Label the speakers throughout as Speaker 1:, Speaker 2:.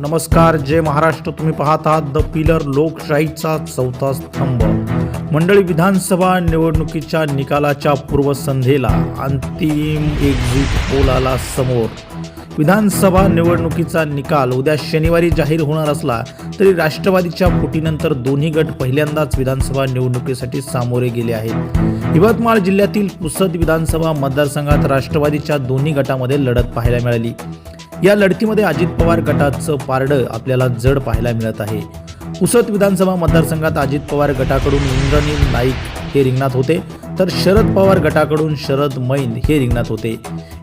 Speaker 1: नमस्कार जय महाराष्ट्र. तुम्ही पाहत आहात द पिलर लोकशाहीचा चौथा स्तंभ. मंडळी विधानसभा निवडणुकीच्या निकालाच्या पूर्वसंध्येला अंतिम एक्झिट पोल आला समोर. विधानसभा निवडणुकीचा निकाल उद्या शनिवारी जाहीर होणार असला तरी राष्ट्रवादीच्या फुटीनंतर दोन्ही गट पहिल्यांदाच विधानसभा निवडणुकीसाठी सामोरे गेले आहेत. यवतमाळ जिल्ह्यातील पुसद विधानसभा मतदारसंघात राष्ट्रवादीच्या दोन्ही गटामध्ये लढत पाहायला मिळाली. या लढतीमध्ये अजित पवार गटाचं पारडं आपल्याला जड पाहायला मिळत आहे. पुसद विधानसभा मतदारसंघात अजित पवार गटाकडून इंद्रनील नाईक हे रिंगणात होते तर शरद पवार गटाकडून शरद मैन हे रिंगणात होते.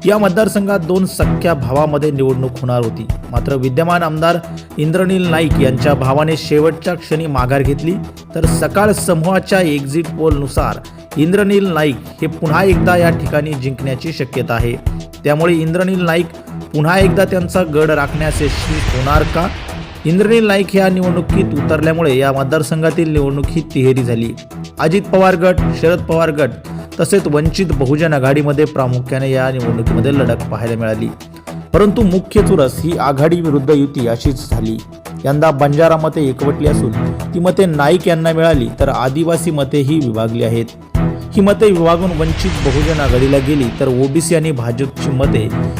Speaker 1: या मतदारसंघात दोन सख्या भावामध्ये निवडणूक होणार होती. मात्र विद्यमान आमदार इंद्रनील नाईक यांच्या भावाने शेवटच्या क्षणी माघार घेतली तर सकाळ समूहाच्या एक्झिट पोलनुसार इंद्रनील नाईक हे पुन्हा एकदा या ठिकाणी जिंकण्याची शक्यता आहे. त्यामुळे इंद्रनील नाईक पुन्हा एकदा त्यांचा गड राखण्यास यशस्वी होणार का? इंद्रनील नाईक या निवडणुकीत उतरल्यामुळे या मतदारसंघातील निवडणूक ही तिहेरी झाली. अजित पवार गट शरद पवार गट तसेच वंचित बहुजन आघाडीमध्ये प्रामुख्याने या निवडणुकीमध्ये लढत पाहायला मिळाली. परंतु मुख्य चुरस ही आघाडी विरुद्ध युती अशीच झाली. यंदा बंजारा मते एकवटली असून ती मते नाईक यांना मिळाली तर आदिवासी मते ही विभागली आहेत. ही मते विभागून वंचित बहुजन आघाडीला गेली तर ओबीसी आणि भाजपची मते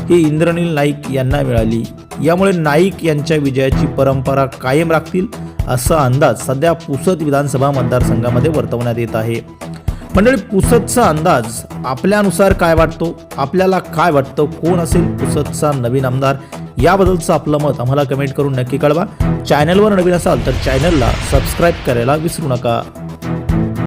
Speaker 1: ही इंद्रनील नाईक यांना मिळाली. यामुळे नाईक यांच्या विजयाची परंपरा कायम राखतील असा अंदाज सध्या पुसद विधानसभा मतदारसंघामध्ये वर्तवण्यात येत आहे. मंडळी पुसदचा अंदाज आपल्यानुसार काय वाटतो? आपल्याला काय वाटतं? कोण असेल पुसदचा नवीन आमदार? याबद्दलचं आपलं मत आम्हाला कमेंट करून नक्की कळवा. चॅनलवर नवीन असाल तर चॅनलला सबस्क्राईब करायला विसरू नका.